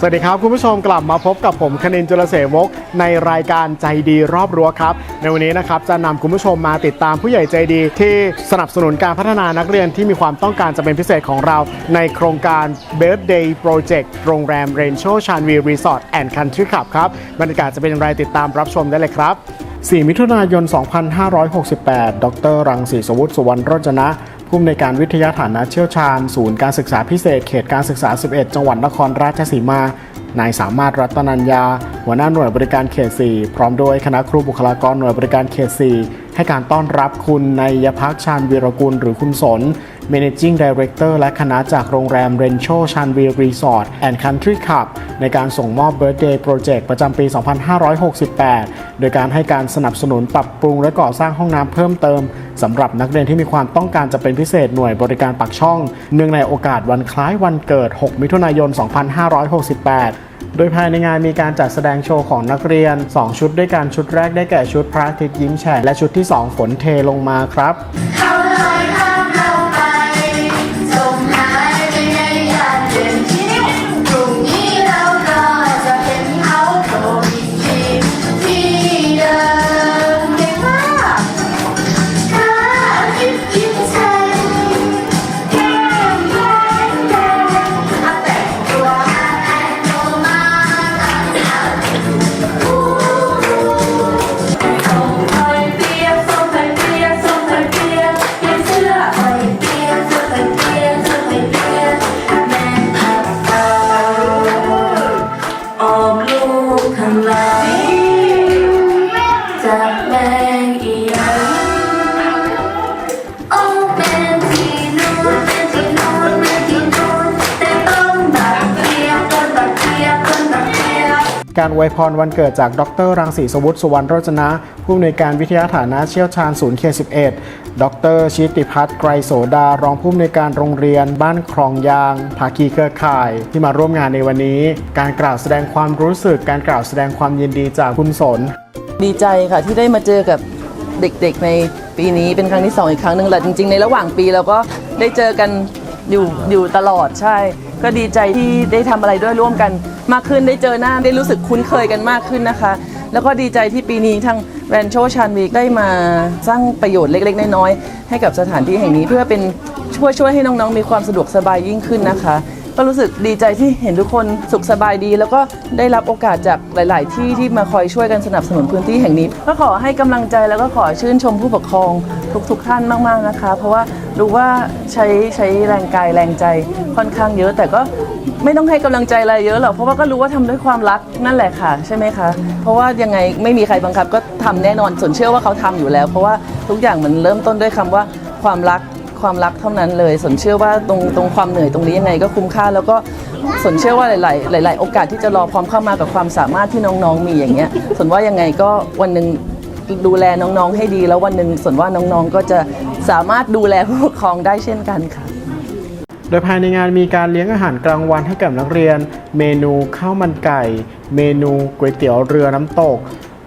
สวัสดีครับ คุณผู้ชมกลับมาพบกับผมคณินจุลเสวกในรายการใจดีรอบรั้วครับ ในวันนี้นะครับจะนำคุณผู้ชมมาติดตามผู้ใหญ่ใจดี ที่สนับสนุนการพัฒนานักเรียนที่มีความต้องการจะเป็นพิเศษของเรา ในโครงการ Birthday Project โรงแรม r a n c h o c h a n v i Resort and Country Club ครับบรรยากาศจะเป็นอย่างไรติดตามรับชมได้เลยครับ 4 มิถุนายน 2568 ดร รังสีสวุฒิสุวรรณรจนะ ผู้อำนวยการวิทยาฐานะเชี่ยวชาญ ศูนย์การศึกษาพิเศษ เขตการศึกษา 11 จังหวัดนครราชสีมานายสามารถรัตนัญญา หัวหน้าหน่วยบริการเขต 4 พร้อมโดยคณะครูบุคลากรหน่วยบริการเขต 4 ให้การต้อนรับคุณนายพักชาญวีรกุลหรือคุณสน Managing Director และคณะจากโรงแรม r e n c h o c h a n v i Resort and Country Club ในการส่งมอบ Birthday Project ประจำปี 2568 โดยการให้การสนับสนุนปรับปรุงและก่อสร้างห้องน้ำเพิ่มเติมสำหรับนักเรียนที่มีความต้องการจะเป็นพิเศษหน่วยบริการปักช่อง เนื่องในโอกาสวันคล้ายวันเกิด 6 มิถุนายน 2568โดยภายในงานมีการจัดแสดงโชว์ของนักเรียน 2 ชุดด้วยกันชุดแรกได้แก่ชุดพระอาทิตย์ยิ้มแฉ่งและชุดที่ 2 ฝนเทลงมาครับ การอวยพรวันเกิดจากดรรังสีสวุฒิสุวรรณโรจนะ ผู้อำนวยการวิทยาฐานะเชี่ยวชาญศูนย์เค11ดรชิติพัฒน์ไกรโสดา รองผู้อำนวยการโรงเรียน บ้านคลองยาง ภาคีเครือข่าย ที่มาร่วมงานในวันนี้ การกล่าวแสดงความรู้สึก การกล่าวแสดงความยินดีจากคุณสน ดีใจค่ะที่ได้มาเจอกับเด็กๆในปีนี้เป็นครั้งที่สองอีกครั้งหนึ่งแหละจริงๆในระหว่างปีเราก็ได้เจอกัน อยู่อยู่ตลอดใช่ ก็ดีใจที่ได้ทำอะไรด้วยร่วมกัน มากขึ้นได้เจอหน้าได้รู้สึกคุ้นเคยกันมากขึ้นนะคะ แล้วก็ดีใจที่ปีนี้ทางแรนโชชันวีได้มาสร้างประโยชน์เล็ก ๆ น้อยๆให้กับสถานที่แห่งนี้เพื่อเป็นช่วยช่วยให้น้องๆมีความสะดวกสบายยิ่งขึ้นนะคะ ก็รู้สึกดีใจที่เห็นทุกคนสุขสบายดี แล้วก็ได้รับโอกาสจากหลาย ๆ ที่ที่มาคอยช่วยกันสนับสนุนพื้นที่แห่งนี้ ก็ขอให้กำลังใจแล้วก็ขอชื่นชมผู้ปกครองทุก ๆ ท่านมาก ๆ นะคะ เพราะว่ารู้ว่าใช้ใช้แรงกายแรงใจค่อนข้างเยอะ แต่ก็ไม่ต้องให้กำลังใจอะไรเยอะหรอกเพราะว่าก็รู้ว่าทำด้วยความรักนั่นแหละค่ะ ใช่ไหมคะ เพราะว่ายังไงไม่มีใครบังคับก็ทำแน่นอนส่วนเชื่อว่าเขาทำอยู่แล้ว เพราะว่าทุกอย่างมันเริ่มต้นด้วยคำว่าความรัก ความรักเท่านั้นเลยสนเชื่อว่าตรงตรงความเหนื่อยตรงนี้ยังไงก็คุ้มค่า แล้วก็สนเชื่อว่าหลาย ๆ หลาย ๆ โอกาสที่จะรอพร้อมเข้ามากับความสามารถที่น้องๆมีอย่างเงี้ยสนว่ายังไงก็วันหนึ่งดูแลน้องๆให้ดี แล้ววันหนึ่งสนว่าน้องๆก็จะสามารถดูแลผู้ปกครองได้เช่นกันค่ะ โดยภายในงานมีการเลี้ยงอาหารกลางวันให้กับนักเรียน เมนูข้าวมันไก่ เมนูก๋วยเตี๋ยวเรือน้ำตก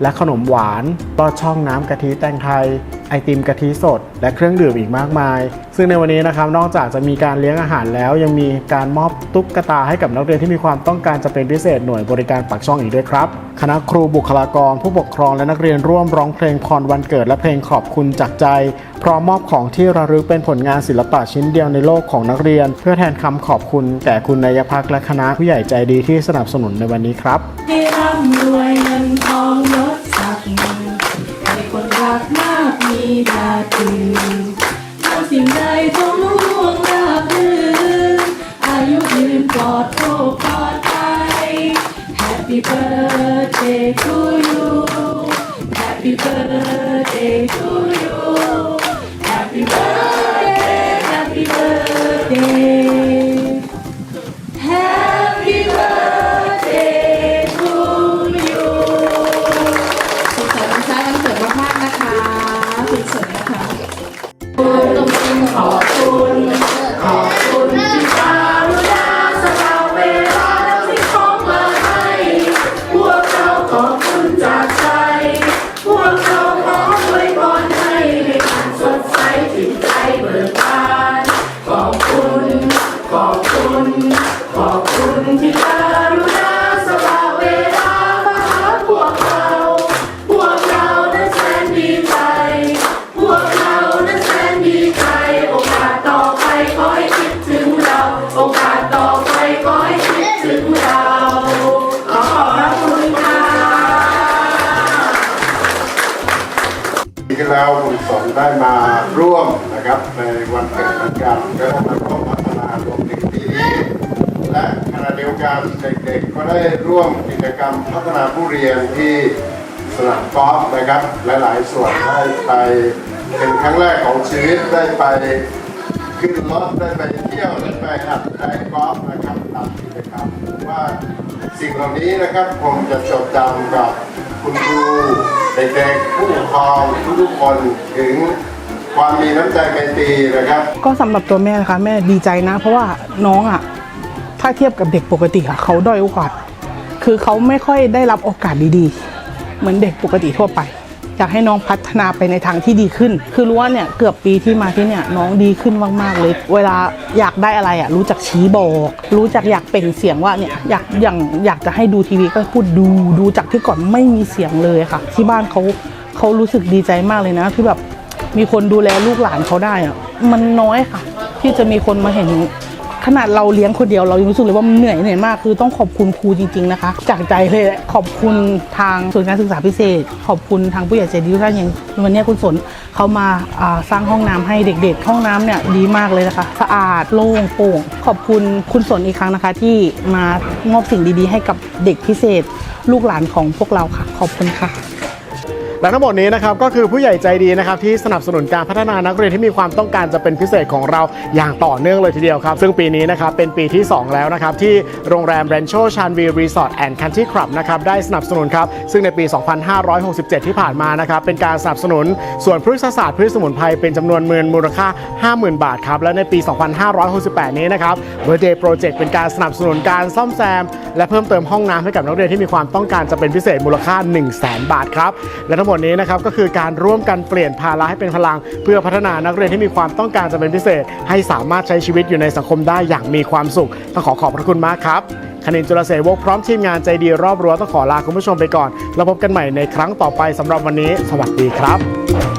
และขนมหวานลอดช่องน้ำกะทิแตงไทย ไอติมกะทิสด และเครื่องดื่มอีกมากมาย ซึ่งในวันนี้นะครับนอกจากจะมีการเลี้ยงอาหารแล้วยังมีการมอบตุ๊กตาให้กับนักเรียนที่มีความต้องการจะเป็นพิเศษหน่วยบริการปักช่องอีกด้วยครับ คณะครูบุคลากร ผู้ปกครองและนักเรียนร่วมร้องเพลงพรวันเกิดและเพลงขอบคุณจากใจ พร้อมมอบของที่ระลึกเป็นผลงานศิลปะชิ้นเดียวในโลกของนักเรียน เพื่อแทนคำขอบคุณแก่คุณนายพักและคณะผู้ใหญ่ใจดีที่สนับสนุนในวันนี้ครับ คนรักมากมีดาตือทำสิ่งใดจงรุ่งเรืองราบรื่นอายุยืนปลอดโรคปลอดภัย Happy birthday to you Happy birthday to you Happy birthday Happy birthday แล้วคุณสนได้มาร่วมนะครับในวันเกิดเหมือนกันก็ได้มาร่วมพัฒนารวมถึงปีนี้และขณะเดียวกันเด็กๆ ก็ได้ร่วมกิจกรรมพัฒนาผู้เรียนที่สนามกอล์ฟนะครับหลายๆส่วนได้ไปเป็นครั้งแรกของชีวิตได้ไปขึ้นรถได้ไปเที่ยวได้ไปหัดได้กอล์ฟนะครับตามกิจกรรมว่าสิ่งเหล่านี้นะครับคงจะจดจำกับคุณครู ด็กๆผู้ปกครองทุกๆคนถึงความมีน้ำใจไมตรีนะครับ ก็สำหรับตัวแม่นะคะแม่ดีใจนะ เพราะว่าน้องอะถ้าเทียบกับเด็กปกติอะเขาด้อยโอกาส คือเขาไม่ค่อยได้รับโอกาสดีๆ เหมือนเด็กปกติทั่วไป อยากให้น้องพัฒนาไปในทางที่ดีขึ้น คือรู้ว่าเนี่ยเกือบปีที่มาที่เนี่ยน้องดีขึ้นมากๆเลย เวลาอยากได้อะไรอะรู้จักชี้บอก รู้จักอยากเปล่งเสียงว่าเนี่ยอยากอย่างอยากจะให้ดูทีวีก็พูดดูดูจากที่ก่อนไม่มีเสียงเลยค่ะ ที่บ้านเขาเขารู้สึกดีใจมากเลยนะที่แบบมีคนดูแลลูกหลานเขาได้อะมันน้อยค่ะ ที่จะมีคนมาเห็น ขนาดเราเลี้ยงคนเดียวเรายังรู้สึกเลยว่ามันเหนื่อยเหนื่อยมากคือต้องขอบคุณครูจริง ๆนะคะ จากใจเลยขอบคุณทางศูนการศึกษาพิเศษ ขอบคุณทางผู้ใหญ่ใจดีทุกท่านอย่างวันนี้คุณสนเขามาอ่าสร้างห้องน้ำให้เด็ก ๆ ห้องน้ำเนี่ยดีมากเลยนะคะ สะอาดโล่งโปร่ง ขอบคุณคุณสนอีกครั้งนะคะ ที่มามอบสิ่งดีๆ ให้กับเด็กพิเศษ ลูกหลานของพวกเราค่ะ ขอบคุณค่ะ และทั้งหมดนี้นะครับก็คือผู้ใหญ่ใจดีนะครับที่สนับสนุนการพัฒนานักเรียนที่มีความต้องการจะเป็นพิเศษของเราอย่างต่อเนื่องเลยทีเดียวครับ ซึ่งปีนี้นะครับเป็นปีที่ 2 แล้วนะครับที่โรงแรม r a n c h o Chanvi Resort and Country Club นะครับได้สนับสนุนครับซึ่งในปี 2567 ที่ผ่านมานะครับเป็นการสนับสนุนส่วนพฤกษศาสตร์พืชสมุนไพรเป็นจำนวนเงินมูลค่า 50,000 บาทครับและในปี 2568 นี้นะครับ Birthday Project เป็นการสนับสนุนการซ่อมแซม และเพิ่มเติมห้องน้ำให้กับนักเรียนที่มีความต้องการจะเป็นพิเศษมูลค่า 1 0 0 0 0แบาทครับและทั้งหมดนี้นะครับก็คือการร่วมกันเปลี่ยนภาระให้เป็นพลัง เพื่อพัฒนานักเรียนที่มีความต้องการจะเป็นพิเศษ ให้สามารถใช้ชีวิตอยู่ในสังคมได้อย่างมีความสุขต้องขอขอบพระคุณมากครับคณินจุลเสวกพร้อมทีมงานใจดีรอบรั้วต้องขอลาคุณผู้ชมไปก่อน แล้วพบกันใหม่ในครั้งต่อไปสำหรับวันนี้ สวัสดีครับ